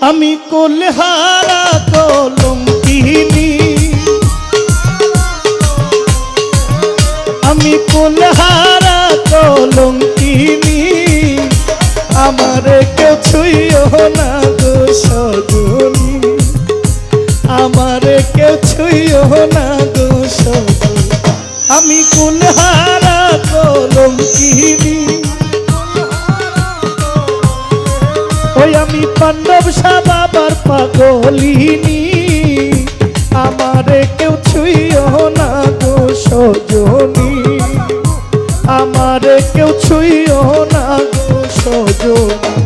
আমি কলহারা কলম কিনি। আমি কোলহারা কলঙ্কিনী আমার কেউ ছুঁইও না গো সজনী আমার কেউ ছুঁইও না পাণ্ডব বাবার পাগলিনী আমারে কেউ ছুইও না গো সজনী। আমারে কেউ ছুইও না গো সজনী।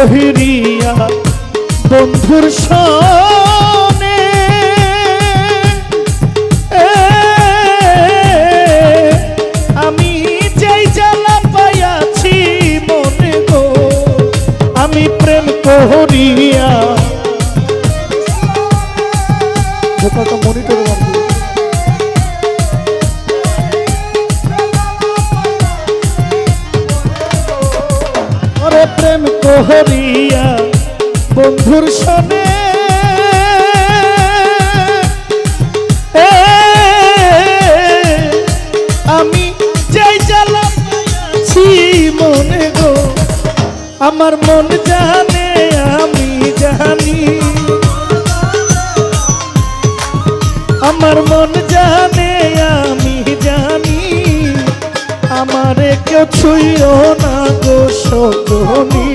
কহিরিয়া বন্ধুর সনে আমি যেই জ্বালা পাইয়াছি মনে গো আমি প্রেম কহরিয়া। মনিটরে প্রেম কোহরিয়া বন্ধুর সনে। আমি যাই জ্বালা পাইয়াছি মনে গো, আমার মন জানে আমি জানি। আমার মন আমারে কেউ ছুঁইও না গো সজনী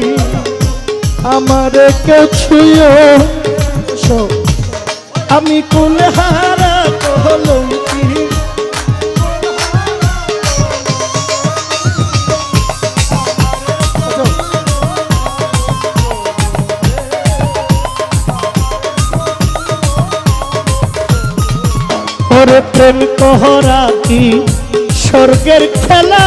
আমারে কেউ স- আমি কুলহারা ওরে প্রেম কহরা কি স্বর্গের খেলা?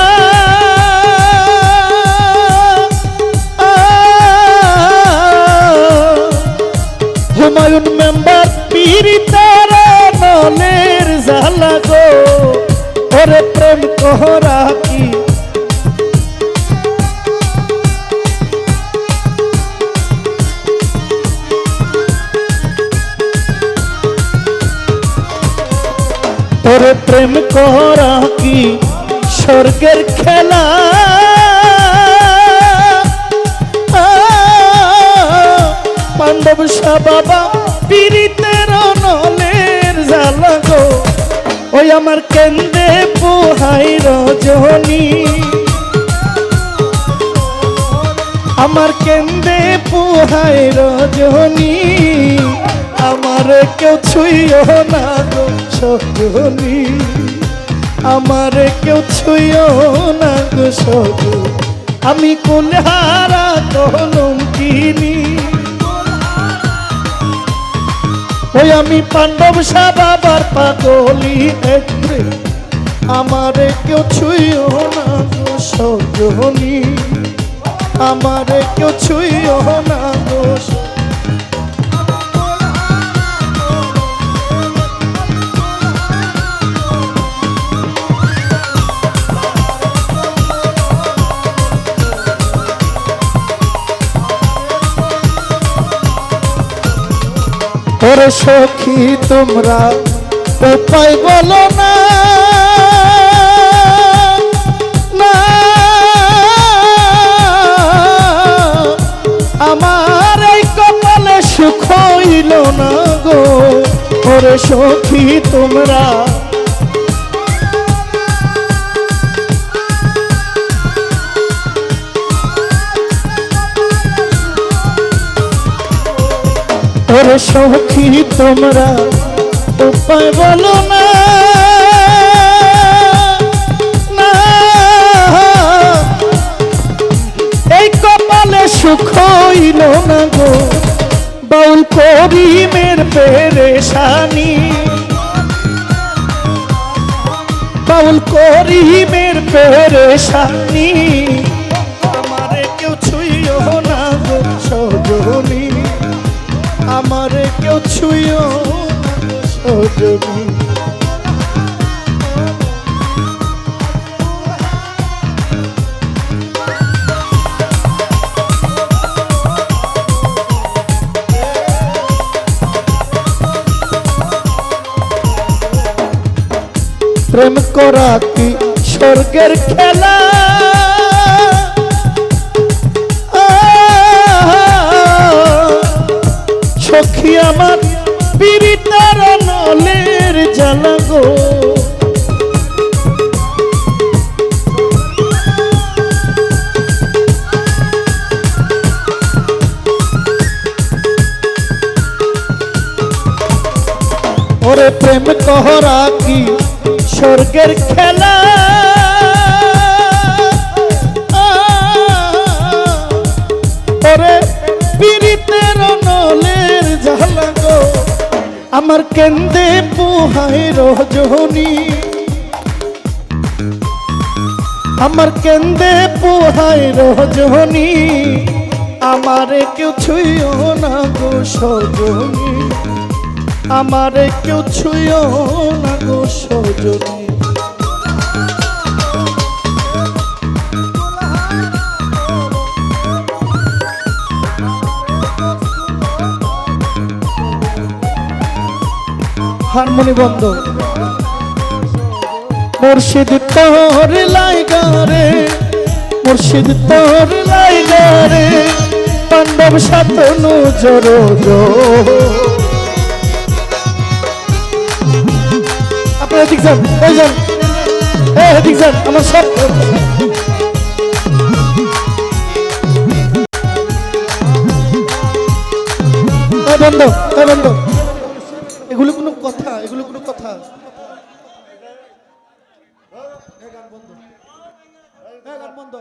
প্রেম করা কি স্বর্গের খেলা? পাণ্ডব বাবা পীড়িতের নলের জ্বালা গো। ওই আমার কেন্দ্রে পোহাই রজনী। আমার কেন্দ্রে পোহাই রজনী। আমার কেউ ছুঁইও না গো। সজনী আমার কেউ ছুঁইও না গো সজনী আমি কুলহারা কলঙ্কিনী। ওই আমি পাণ্ডব বাবার পাগলি একরে আমারে কেউ ছুঁইও না গো সজনী আমারে কেউ ছুঁইও না গো ওরে সখী, তোমরা উপায় বলো না। আমার এই কপালে সুখ হইল না গো। ওরে সখী, তোমরা ওরে সখী তোমরা উপায় বলো না। এই কপালে সুখ হইল না গো। বাউল করিমের পেরেশানি। বাউল করিমের পেরেশানি। প্রেম করা কি স্বর্গের খেলা? সখী আমার পিরিতার নলের জ্বালা গো। ওরে প্রেম কহরা কি স্বর্গের খেলা। ওরে নলের ঝালা গো। আমার কেন্দে পুহাই রজনী। আমার কেন্দে পুহাই রজনী। আমারে কেউ ছুঁয়ো না গো সজনী আমারে কেউ ছুঁয়ো না গো সজনী। হারমোনি বন্ধ। মুর্শিদ তোর লাইগারে মুর্শিদ তোর লাইগারে পাণ্ডব সাতনু জোরো জো এদিক যান এই যান এদিক যান আমার সব বন্ধ বন্ধ। এগুলো কোনো কথা, এগুলো কোনো কথা। বন্ধ।